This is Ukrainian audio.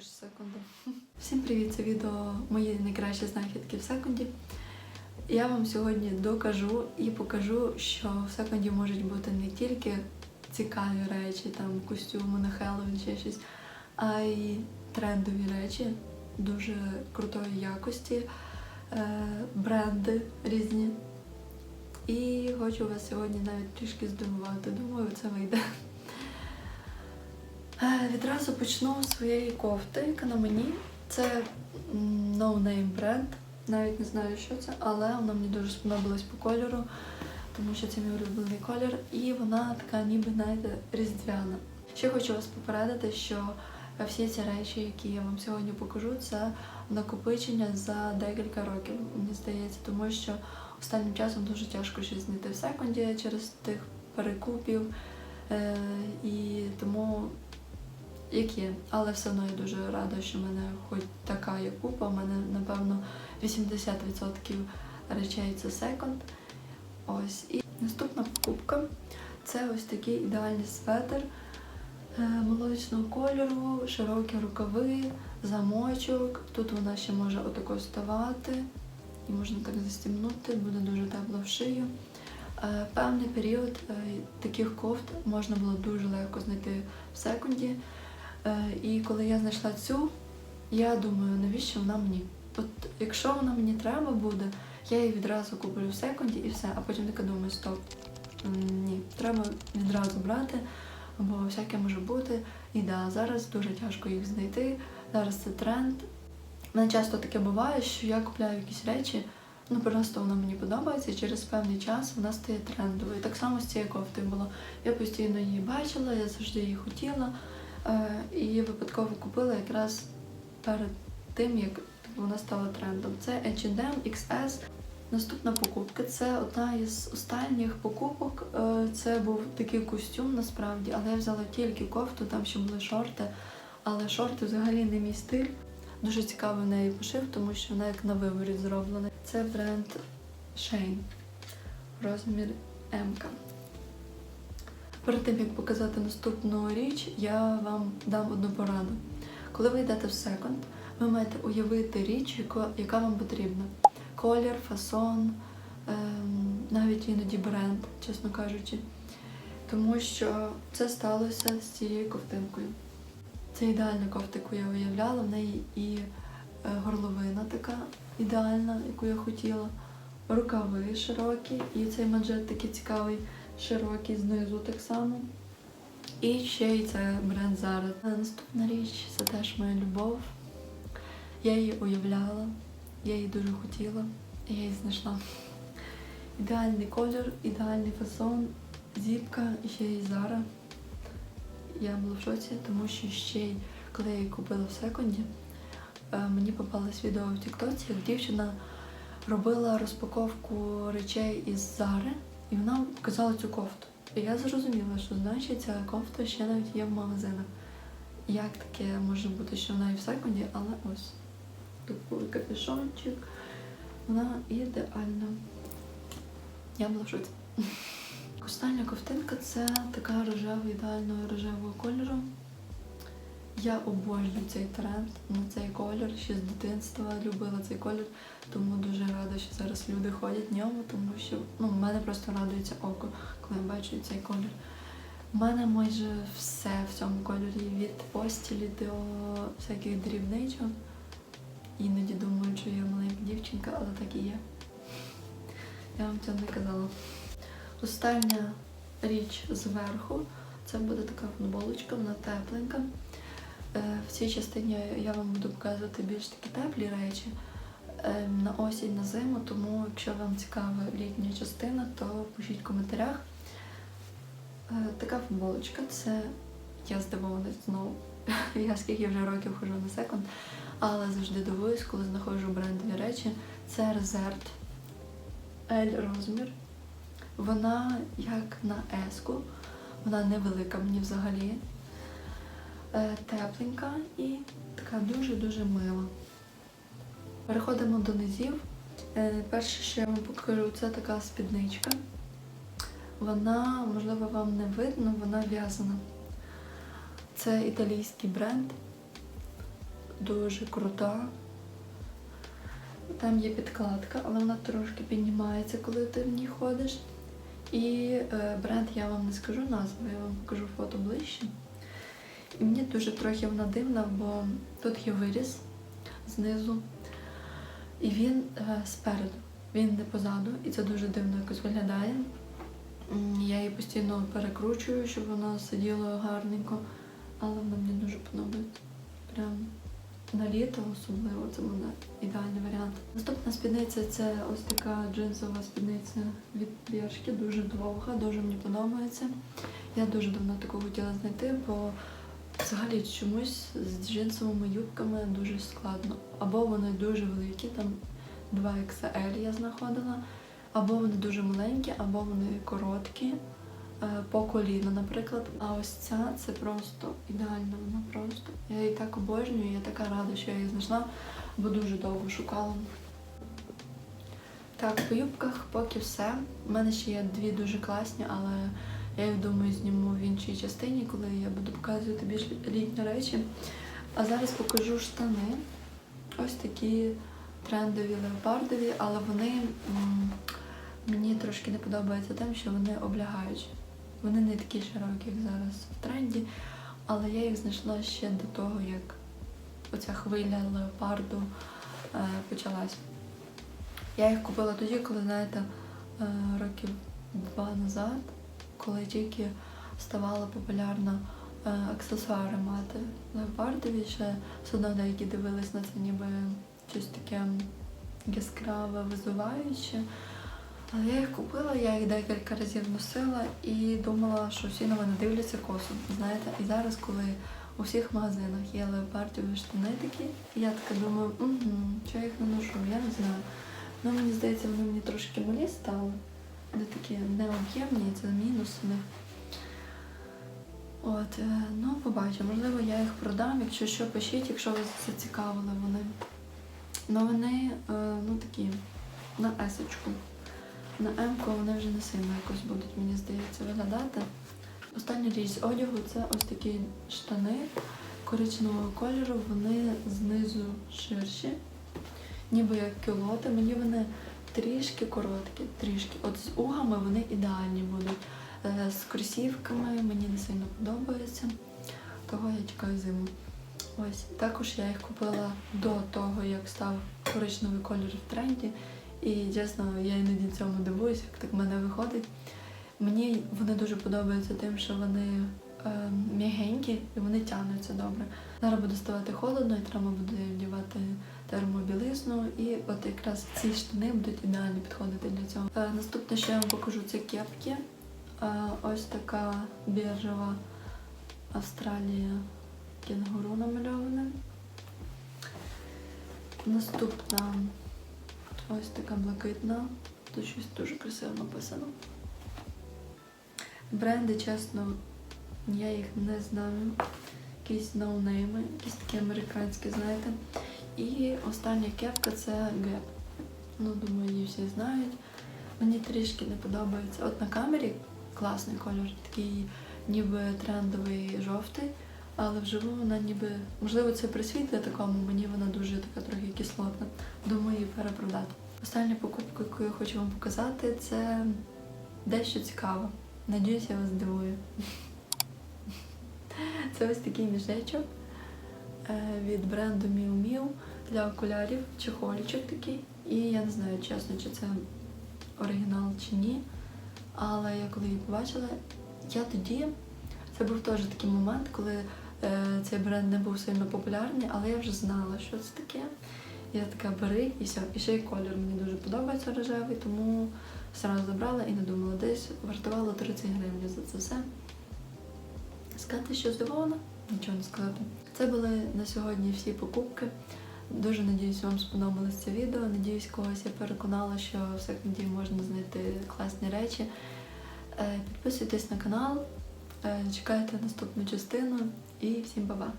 також секунду. Всім привіт! Це відео мої найкращі знахідки в секунді. Я вам сьогодні докажу і покажу, що в секунді можуть бути не тільки цікаві речі, там костюми на Хеллоуін чи щось, а й трендові речі дуже крутої якості, е, бренди різні. І хочу вас сьогодні навіть трішки здивувати. Думаю, це вийде. Е, Відразу почну з своєї кофти, яка на мені. Це м, no name бренд. Навіть не знаю, що це, але вона мені дуже сподобалась по кольору, тому що це мій улюблений колір, і вона така ніби знаєте, різдвяна. Ще хочу вас попередити, що всі ці речі, які я вам сьогодні покажу, це накопичення за декілька років, мені здається, тому що останнім часом дуже тяжко щось знайти в секунді через тих перекупів. Е, і тому як є. Але все одно я дуже рада, що в мене хоч така є купа. У мене, напевно, 80% речей це секонд. Ось. І наступна покупка це ось такий ідеальний светр е, молочного кольору, широкі рукави, замочок. Тут вона ще може отако ставати. І можна так застібнути, буде дуже тепло в шию. Е, Певний період е, таких кофт можна було дуже легко знайти в секунді. Е, І коли я знайшла цю, я думаю, навіщо вона мені? От якщо вона мені треба буде, я її відразу куплю в секунді і все, а потім така думаю, стоп. Ні, треба відразу брати, бо всяке може бути. І да, зараз дуже тяжко їх знайти. Зараз це тренд. Мене часто таке буває, що я купляю якісь речі, ну просто вона мені подобається, і через певний час вона стає трендовою. Так само з цією кофтою було. Я постійно її бачила, я завжди її хотіла. Е, і випадково купила якраз перед тим, як вона стала трендом. Це H&M XS. Наступна покупка це одна із останніх покупок. Е, Це був такий костюм насправді, але я взяла тільки кофту, там ще були шорти. Але шорти взагалі не мій стиль. Дуже цікавий в неї пошив, тому що вона як на виворі зроблена. Це бренд Shane. Розмір М. Перед тим як показати наступну річ, я вам дам одну пораду. Коли ви йдете в секонд, ви маєте уявити річ, яка вам потрібна. Колір, фасон, ем, навіть іноді бренд, чесно кажучи. Тому що це сталося з цією ковтинкою. Це ідеальна кофта, яку я уявляла. В неї і е, горловина така ідеальна, яку я хотіла. Рукави широкі, і цей манжет такий цікавий, широкий знизу так само. І ще й це бренд. А Наступна річ це теж моя любов. Я її уявляла, я її дуже хотіла, я її знайшла. Ідеальний колір, ідеальний фасон, зіпка ще й Zara. Я була в шоці, тому що ще й коли я її купила в секунді, е, мені попалось відео в Тіктоці, як дівчина робила розпаковку речей із Зари, і вона показала цю кофту. І я зрозуміла, що значить ця кофта ще навіть є в магазинах. Як таке може бути, що вона і в секунді, але ось такий капюшончик. Вона ідеальна. Я була в. Остання ковтинка це така рожева, ідеального рожевого кольору. Я обожнюю цей тренд на цей колір. Ще з дитинства любила цей колір, тому дуже рада, що зараз люди ходять в ньому, тому що ну, в мене просто радується око, коли я бачу цей колір. У мене майже все в цьому кольорі від постілі до всяких дрібничок. Іноді думаю, що я маленька дівчинка, але так і є. Я вам цього не казала. Остання річ зверху це буде така футболочка, вона тепленька. Е, В цій частині я вам буду показувати більш такі теплі речі е, на осінь, на зиму, тому якщо вам цікава літня частина, то пишіть в коментарях. Е, Така футболочка це я здивована знову. Я скільки вже років ходжу на секунд, але завжди дивуюсь, коли знаходжу брендові речі. Це резерт L розмір. Вона як на еску, вона невелика мені взагалі. Е, Тепленька і така дуже-дуже мила. Переходимо до низів. Е, Перше, що я вам покажу, це така спідничка. Вона, можливо, вам не видно, вона в'язана. Це італійський бренд. дуже крута. Там є підкладка, але вона трошки піднімається, коли ти в ній ходиш. І е, бренд я вам не скажу назву, я вам покажу фото ближче. І мені дуже трохи вона дивна, бо тут є виріз знизу, і він е, спереду, він не позаду, і це дуже дивно якось виглядає. Я її постійно перекручую, щоб вона сиділа гарненько, але вона мені дуже подобається. Прям на літо особливо це буде ідеальний варіант. Наступна спідниця це ось така джинсова спідниця від Бершки, дуже довга, дуже мені подобається. Я дуже давно таку хотіла знайти, бо взагалі чомусь з джинсовими юбками дуже складно. Або вони дуже великі, там 2XL я знаходила, або вони дуже маленькі, або вони короткі. е, По коліну, наприклад. А ось ця це просто ідеальна вона просто. Я її так обожнюю, я така рада, що я її знайшла, бо дуже довго шукала. Так, по юбках поки все. У мене ще є дві дуже класні, але я їх думаю зніму в іншій частині, коли я буду показувати більш літні речі. А зараз покажу штани. Ось такі трендові леопардові, але вони м, мені трошки не подобається тим, що вони облягаючі. Вони не такі широкі, як зараз в тренді, але я їх знайшла ще до того, як оця хвиля леопарду е, почалась. Я їх купила тоді, коли, знаєте, е, років два назад, коли тільки ставало популярно е, аксесуари мати леопардові, ще все одно деякі дивились на це ніби щось таке яскраве, визиваюче. Але я їх купила, я їх декілька разів носила і думала, що всі на мене дивляться косо. Знаєте, і зараз, коли у всіх магазинах є леопардові штани такі, я така думаю, угу, що я їх не ношу, я не знаю. Ну, мені здається, вони мені трошки малі стали. Вони такі необ'ємні, це мінус у них. От, е, ну, побачимо. Можливо, я їх продам, якщо що, пишіть, якщо вас зацікавили вони. Ну вони е, ну такі на есочку. На М-ку вони вже не сильно якось будуть, мені здається, виглядати. Остання річ з одягу це ось такі штани коричневого кольору, вони знизу ширші, ніби як кілоти. Мені вони трішки короткі, трішки. От з угами вони ідеальні будуть. Е, З кросівками мені не сильно подобається, того я чекаю зиму. Ось також я їх купила до того, як став коричневий колір в тренді. І чесно, я іноді цьому дивуюся, як так в мене виходить. Мені вони дуже подобаються тим, що вони е, м'ягенькі і вони тягнуться добре. Зараз буде ставати холодно і треба буде вдівати термобілизну, і от якраз ці штани будуть ідеально підходити для цього. Е, наступне, що я вам покажу, це кепки. Е, ось така біржева Австралія кенгуру намальоване. Наступна ось така блакитна. Тут щось дуже красиво написано. Бренди, чесно, я їх не знаю. Якісь ноунейми, якісь такі американські, знаєте. І остання кепка це Gap. Ну, думаю, її всі знають. Мені трішки не подобається. От на камері класний кольор, такий ніби трендовий жовтий, але вживу вона ніби. Можливо, це при світлі такому, мені вона дуже така трохи кислотна. Думаю, її перепродати. Остання покупка, яку я хочу вам показати, це дещо цікаве. Надіюсь, я вас здивую. Це ось такий мішечок е, від бренду Miu Miu для окулярів, чехольчик такий. І я не знаю, чесно, чи це оригінал чи ні. Але я коли її побачила, я тоді це був теж такий момент, коли е, цей бренд не був сильно популярний, але я вже знала, що це таке. Я така бери і все. І ще й колір мені дуже подобається рожевий, тому зразу забрала і не думала, десь вартувало 30 гривень за це все. Сказати, що здивована? Нічого не сказати. Це були на сьогодні всі покупки. Дуже надіюсь, вам сподобалось це відео. Надіюсь, когось я переконала, що в секунді можна знайти класні речі. Е, Підписуйтесь на канал, е, чекайте наступну частину і всім па-па!